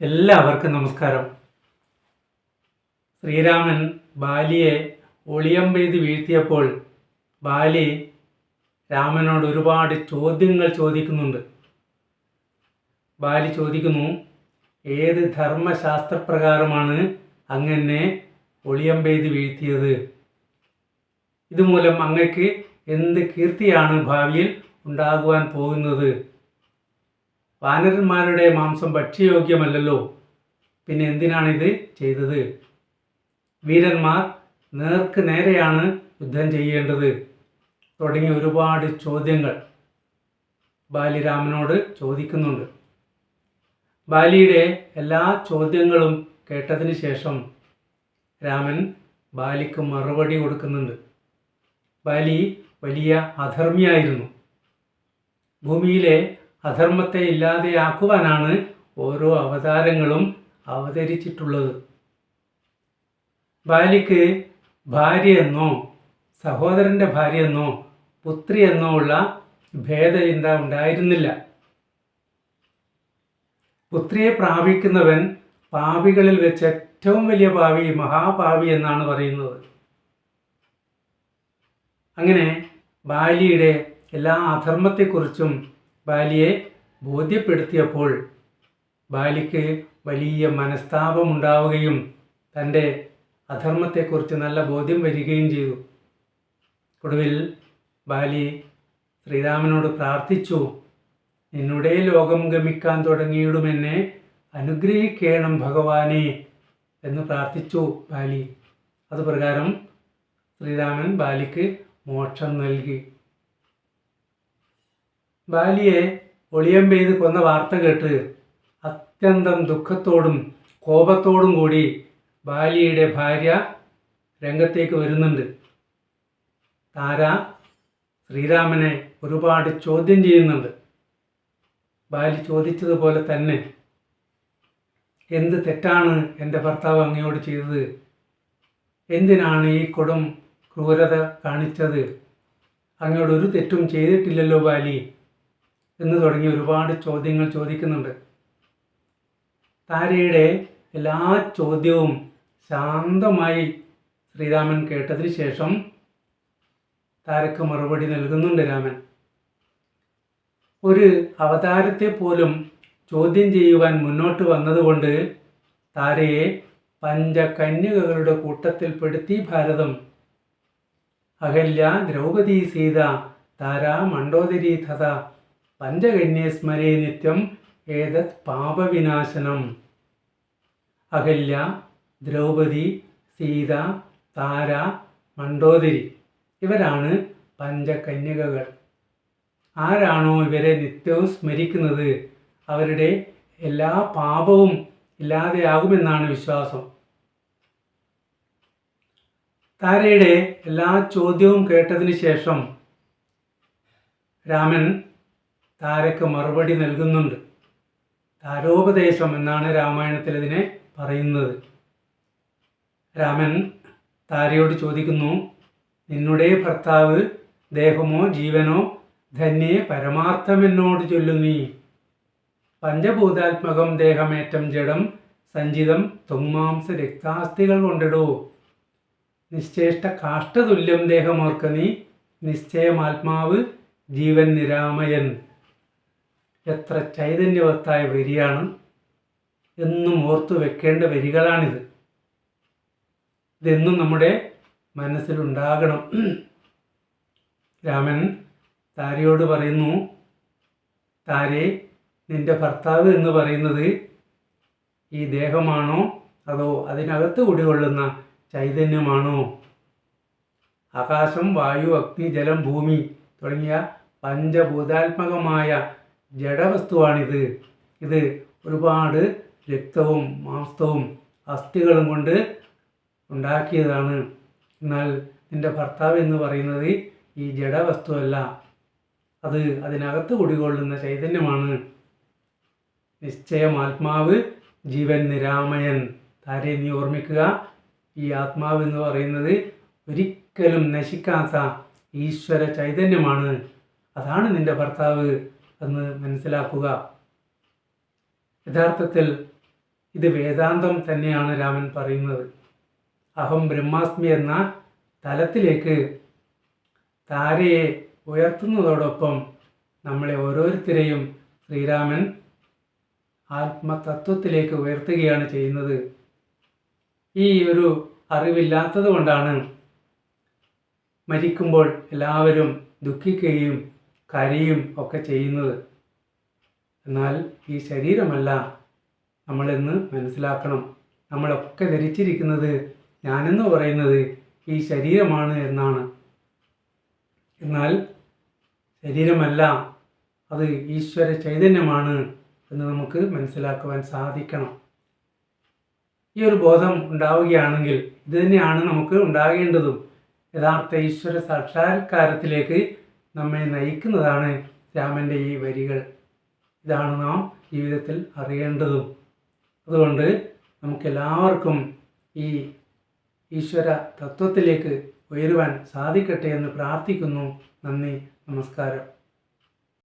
എല്ലാവർക്കും നമസ്കാരം. ശ്രീരാമൻ ബാലിയെ ഒളിയമ്പെയ്ത് വീഴ്ത്തിയപ്പോൾ ബാലി രാമനോട് ഒരുപാട് ചോദ്യങ്ങൾ ചോദിക്കുന്നുണ്ട്. ബാലി ചോദിക്കുന്നു ഏത് ധർമ്മശാസ്ത്രപ്രകാരമാണ് അങ്ങനെ ഒളിയമ്പെയ്ത് വീഴ്ത്തിയത്? ഇതുമൂലം അങ്ങക്ക് എന്ത് കീർത്തിയാണ് ഭാവിയിൽ ഉണ്ടാകുവാൻ പോകുന്നത്? വാനരന്മാരുടെ മാംസം ഭക്ഷ്യയോഗ്യമല്ലല്ലോ. പിന്നെ എന്തിനാണിത് ചെയ്തത്? വീരന്മാർ നേർക്ക് നേരെയാണ് യുദ്ധം ചെയ്യേണ്ടത്. തുടങ്ങിയ ഒരുപാട് ചോദ്യങ്ങൾ ബാലിരാമനോട് ചോദിക്കുന്നുണ്ട്. ബാലിയുടെ എല്ലാ ചോദ്യങ്ങളും കേട്ടതിന് ശേഷം രാമൻ ബാലിക്ക് മറുപടി കൊടുക്കുന്നുണ്ട്. ബാലി വലിയ അധർമ്മിയായിരുന്നു. ഭൂമിയിലെ അധർമ്മത്തെ ഇല്ലാതെയാക്കുവാനാണ് ഓരോ അവതാരങ്ങളും അവതരിച്ചിട്ടുള്ളത്. ബാലിക്ക് ഭാര്യയെന്നോ സഹോദരന്റെ ഭാര്യയെന്നോ പുത്രി എന്നോ ഉള്ള ഭേദചിന്ത ഉണ്ടായിരുന്നില്ല. പുത്രിയെ പ്രാപിക്കുന്നവൻ പാപികളിൽ വെച്ച് ഏറ്റവും വലിയ പാവി മഹാപാവി എന്നാണ് പറയുന്നത്. അങ്ങനെ ബാലിയുടെ എല്ലാ അധർമ്മത്തെക്കുറിച്ചും ബാലിയെ ബോധ്യപ്പെടുത്തിയപ്പോൾ ബാലിക്ക് വലിയ മനസ്താപമുണ്ടാവുകയും തന്റെ അധർമ്മത്തെക്കുറിച്ച് നല്ല ബോധ്യം വരികയും ചെയ്തു. ഒടുവിൽ ബാലി ശ്രീരാമനോട് പ്രാർത്ഥിച്ചു നിന്നുടെ ലോകം ഗമിക്കാൻ തുടങ്ങിയിടുമെന്നെ അനുഗ്രഹിക്കണം ഭഗവാനെ എന്ന് പ്രാർത്ഥിച്ചു ബാലി. അതുപ്രകാരം ശ്രീരാമൻ ബാലിക്ക് മോക്ഷം നൽകി. ബാലിയെ ഒളിയം പെയ്ത് കൊന്ന വാർത്ത കേട്ട് അത്യന്തം ദുഃഖത്തോടും കോപത്തോടും കൂടി ബാലിയുടെ ഭാര്യ രംഗത്തേക്ക് വരുന്നുണ്ട്. താര ശ്രീരാമനെ ഒരുപാട് ചോദ്യം ചെയ്യുന്നുണ്ട്. ബാലി ചോദിച്ചതുപോലെ തന്നെ എന്ത് തെറ്റാണ് എന്റെ ഭർത്താവ് അങ്ങയോട് ചെയ്തത്? എന്തിനാണ് ഈ കൊടും ക്രൂരത കാണിച്ചത്? അങ്ങയോട് ഒരു തെറ്റും ചെയ്തിട്ടില്ലല്ലോ ബാലി. എന്ന് തുടങ്ങി ഒരുപാട് ചോദ്യങ്ങൾ ചോദിക്കുന്നുണ്ട്. താരയുടെ എല്ലാ ചോദ്യവും ശാന്തമായി ശ്രീരാമൻ കേട്ടതിന് ശേഷം താരക്ക് മറുപടി നൽകുന്നുണ്ട് രാമൻ. ഒരു അവതാരത്തെ പോലും ചോദ്യം ചെയ്യുവാൻ മുന്നോട്ട് വന്നതുകൊണ്ട് താരയെ പഞ്ചകന്യകകളുടെ കൂട്ടത്തിൽപ്പെടുത്തി ഭാരതം അഹല്യ ദ്രൗപദി സീത താര മണ്ഡോദരി തഥ പഞ്ചകന്യേ സ്മരേ നിത്യം ഏതത് പാപവിനാശനം. അഹല്യ ദ്രൗപദി സീത താര മണ്ടോദരി ഇവരാണ് പഞ്ചകന്യകകൾ. ആരാണോ ഇവരെ നിത്യവും സ്മരിക്കുന്നത്? അവരുടെ എല്ലാ പാപവും ഇല്ലാതെയാകുമെന്നാണ് വിശ്വാസം. താരയുടെ എല്ലാ ചോദ്യവും കേട്ടതിന് ശേഷം രാമൻ താരക്ക് മറുപടി നൽകുന്നുണ്ട്. താരോപദേശം എന്നാണ് രാമായണത്തിൽ ഇതിനെ പറയുന്നത്. രാമൻ താരയോട് ചോദിക്കുന്നു നിന്നുടെ ഭർത്താവ് ദേഹമോ ജീവനോ ധന്യെ പരമാർത്ഥമെന്നോട് ചൊല്ലുന്നീ പഞ്ചഭൂതാത്മകം ദേഹമേറ്റം ജഡം സഞ്ചിതം തൊങ്മാംസ രക്താസ്ഥികൾ കൊണ്ടിടൂ. നിശ്ചേഷ്ട കാഷ്ടതുല്യം ദേഹമോർക്ക നീ. നിശ്ചയമാത്മാവ് ജീവൻ നിരാമയൻ. എത്ര ചൈതന്യവത്തായ വരിയാണ് എന്നും ഓർത്തു വെക്കേണ്ട വരികളാണിത്. ഇതെന്നും നമ്മുടെ മനസ്സിലുണ്ടാകണം. രാമൻ താരയോട് പറയുന്നു താരെ നിന്റെ ഭർത്താവ് എന്ന് പറയുന്നത് ഈ ദേഹമാണോ അതോ അതിനകത്ത് കുടികൊള്ളുന്ന ചൈതന്യമാണോ? ആകാശം വായു അഗ്നി ജലം ഭൂമി തുടങ്ങിയ പഞ്ചഭൂതാത്മകമായ ജഡവസ്തുവാണിത്. ഇത് ഒരുപാട് രക്തവും മാംസവും അസ്ഥികളും കൊണ്ട് ഉണ്ടാക്കിയതാണ്. എന്നാൽ നിന്റെ ഭർത്താവ് എന്ന് പറയുന്നത് ഈ ജഡവസ്തുവല്ല. അത് അതിനകത്ത് കുടികൊള്ളുന്ന ചൈതന്യമാണ്. നിശ്ചയം ആത്മാവ് ജീവൻ നിരാമയൻ. താരെ നീ ഓർമ്മിക്കുക? ഈ ആത്മാവ് എന്ന് പറയുന്നത് ഒരിക്കലും നശിക്കാത്ത ഈശ്വര ചൈതന്യമാണ്. അതാണ് നിന്റെ ഭർത്താവ്. എന്ന് മനസ്സിലാക്കുക. യഥാർത്ഥത്തിൽ ഇത് വേദാന്തം തന്നെയാണ് രാമൻ പറയുന്നത്. അഹം ബ്രഹ്മാസ്മി എന്ന തലത്തിലേക്ക് താരയെ ഉയർത്തുന്നതോടൊപ്പം നമ്മളെ ഓരോരുത്തരെയും ശ്രീരാമൻ ആത്മതത്വത്തിലേക്ക് ഉയർത്തുകയാണ് ചെയ്യുന്നത്. ഈ ഒരു അറിവില്ലാത്തത് കൊണ്ടാണ് മരിക്കുമ്പോൾ എല്ലാവരും ദുഃഖിക്കുകയും കരയും ഒക്കെ ചെയ്യുന്നത്. എന്നാൽ ഈ ശരീരമല്ല നമ്മളെന്ന് മനസ്സിലാക്കണം. നമ്മളൊക്കെ ധരിച്ചിരിക്കുന്നത് ഞാനെന്ന് പറയുന്നത് ഈ ശരീരമാണ് എന്നാണ്. എന്നാൽ ശരീരമല്ല അത് ഈശ്വര ചൈതന്യമാണ് എന്ന് നമുക്ക് മനസ്സിലാക്കുവാൻ സാധിക്കണം. ഈ ഒരു ബോധം ഉണ്ടാവുകയാണെങ്കിൽ ഇത് തന്നെയാണ് നമുക്ക് ഉണ്ടാകേണ്ടതും. യഥാർത്ഥ ഈശ്വര സാക്ഷാത്കാരത്തിലേക്ക് നമ്മെ നയിക്കുന്നതാണ് രാമന്റെ ഈ വരികൾ. ഇതാണ് നാം ജീവിതത്തിൽ അറിയേണ്ടതും. അതുകൊണ്ട് നമുക്കെല്ലാവർക്കും ഈ ഈശ്വര തത്വത്തിലേക്ക് ഉയരുവാൻ സാധിക്കട്ടെ എന്ന് പ്രാർത്ഥിക്കുന്നു. നന്ദി നമസ്കാരം.